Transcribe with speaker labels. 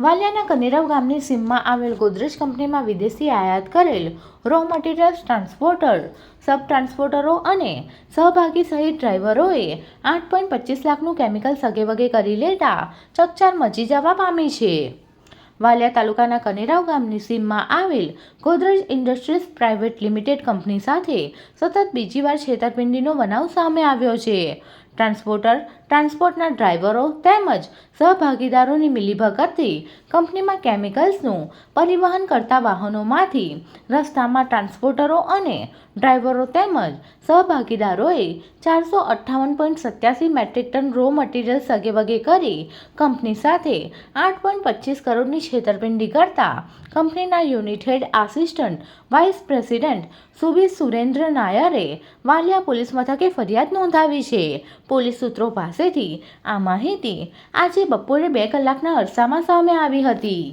Speaker 1: વાલિયાના કનેરાવ ગામની સીમમાં આવેલ ગોદરેજ કંપનીમાં વિદેશી આયાત કરેલ રો મટીરિયલ્સ ટ્રાન્સપોર્ટર સબ ટ્રાન્સપોર્ટરો અને સહભાગી સહિત ડ્રાઈવરોએ આઠ પોઈન્ટ પચીસ લાખનું કેમિકલ સગેવગે કરી લેતા ચકચાર મચી જવા પામી છે. વાલિયા તાલુકાના કનેરાવ ગામની સીમમાં આવેલ Godrej industries private limited company સાથે સતત બીજી વાર છેતરપિંડીનો બનાવ સામે આવ્યો છે. ટ્રાન્સપોર્ટર, ટ્રાન્સપોર્ટના ડ્રાઈવરો તેમજ સહભાગીદારોની મિલીભગતથી કંપનીમાં કેમિકલ્સનું પરિવહન કરતા વાહનોમાંથી રસ્તામાં ટ્રાન્સપોર્ટરો અને ડ્રાઈવરો તેમજ સહભાગીદારોએ ચારસો અઠ્ઠાવન પોઈન્ટ સત્યાસી મેટ્રિક ટન રો મટીરિયલ સગેવગે કરી કંપની સાથે આઠ પોઈન્ટ પચીસ કરોડની છેતરપિંડી કરતા કંપનીના unit head assistant vice president Subir Surendra નાયરે Valia police મથકે ફરિયાદ નોંધાવી છે. પોલીસ સૂત્રો પાસેથી આ માહિતી આજે બપોરે બે કલાકના અરસામાં સામે આવી હતી.